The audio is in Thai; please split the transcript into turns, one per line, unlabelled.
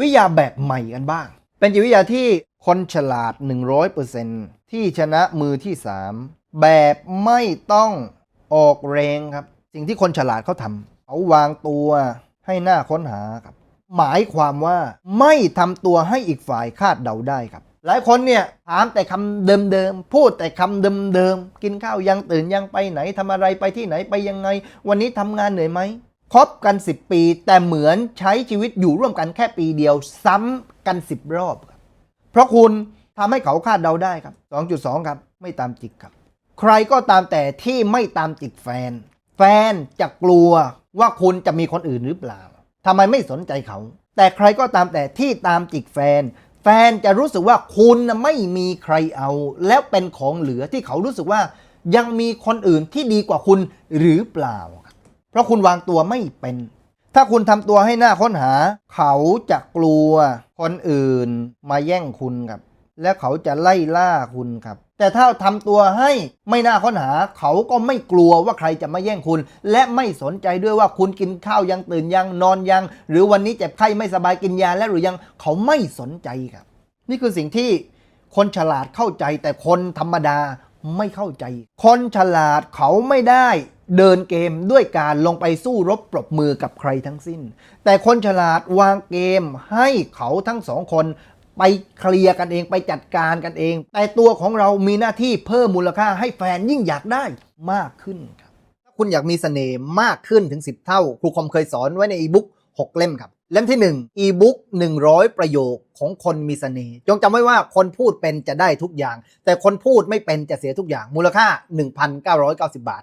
วิทยาแบบใหม่กันบ้าง เป็นจิตวิทยาที่คนฉลาด 100%ที่ชนะมือที่ 3 แบบไม่ต้องออกแรงครับ สิ่งที่คนฉลาดเขาทำเขาวางตัวให้หน้าค้นหาครับ หมายความว่าไม่ทำตัวให้อีกฝ่ายคาดเดาได้ครับ หลายคนเนี่ยถามแต่คำเดิมๆ พูดแต่คำเดิมๆ กินข้าวยังตื่นยังไปไหนทำอะไรไปที่ไหนไปยังไง วันนี้ทำงานเหนื่อยไหม คบกัน 10 ปี แต่เหมือนใช้ชีวิตอยู่ร่วมกันแค่ปีเดียว ซ้ำกัน 10 รอบครับเพราะคุณทำให้เขาคาดเดาได้ครับ 2.2 ครับ ไม่ตามจิกครับ ใครก็ตามแต่ที่ไม่ตามจิกแฟน แฟนจะกลัวว่าคุณจะมีคนอื่นหรือเปล่าทำไมไม่สนใจเขา แต่ใครก็ตามแต่ที่ตามจิกแฟน แฟนจะรู้สึกว่าคุณไม่มีใครเอา แล้วเป็นของเหลือที่เขารู้สึกว่ายังมีคนอื่นที่ดีกว่าคุณหรือเปล่าครับ เพราะคุณวางตัวไม่เป็น ถ้าคุณทำตัวให้หน้าค้นหา เขาจะกลัวคนอื่นมาแย่งคุณครับ และเขาจะไล่ล่าคุณครับ แต่ถ้าทำตัวให้ไม่น่าค้นหา เขาก็ไม่กลัวว่าใครจะมาแย่งคุณ และไม่สนใจด้วยว่าคุณกินข้าวยังตื่นยังนอนยัง หรือวันนี้เจ็บไข้ไม่สบายกินยาแล้วหรือยังเขาไม่สนใจครับ นี่คือสิ่งที่คนฉลาดเข้าใจแต่คนธรรมดาไม่เข้าใจ คนฉลาดเขาไม่ได้ เดินเกมด้วยการลงไปสู้รบปรบมือกับใครทั้งสิ้น แต่คนฉลาดวางเกมให้เขาทั้งสองคนไปเคลียร์กันเองไปจัดการกันเอง แต่ตัวของเรามีหน้าที่เพิ่มมูลค่าให้แฟนยิ่งอยากได้มากขึ้นครับถ้าคุณอยากมีเสน่ห์มากขึ้นถึง 10 เท่า ครูคอมเคยสอนไว้ในอีบุ๊ก6 เล่มครับ เล่มที่ 1 อีบุ๊ก100 ประโยคของคนมีเสน่ห์จงจำไว้ว่าคนพูดเป็นจะได้ทุกอย่าง แต่คนพูดไม่เป็นจะเสียทุกอย่างมูลค่า 1,990 บาท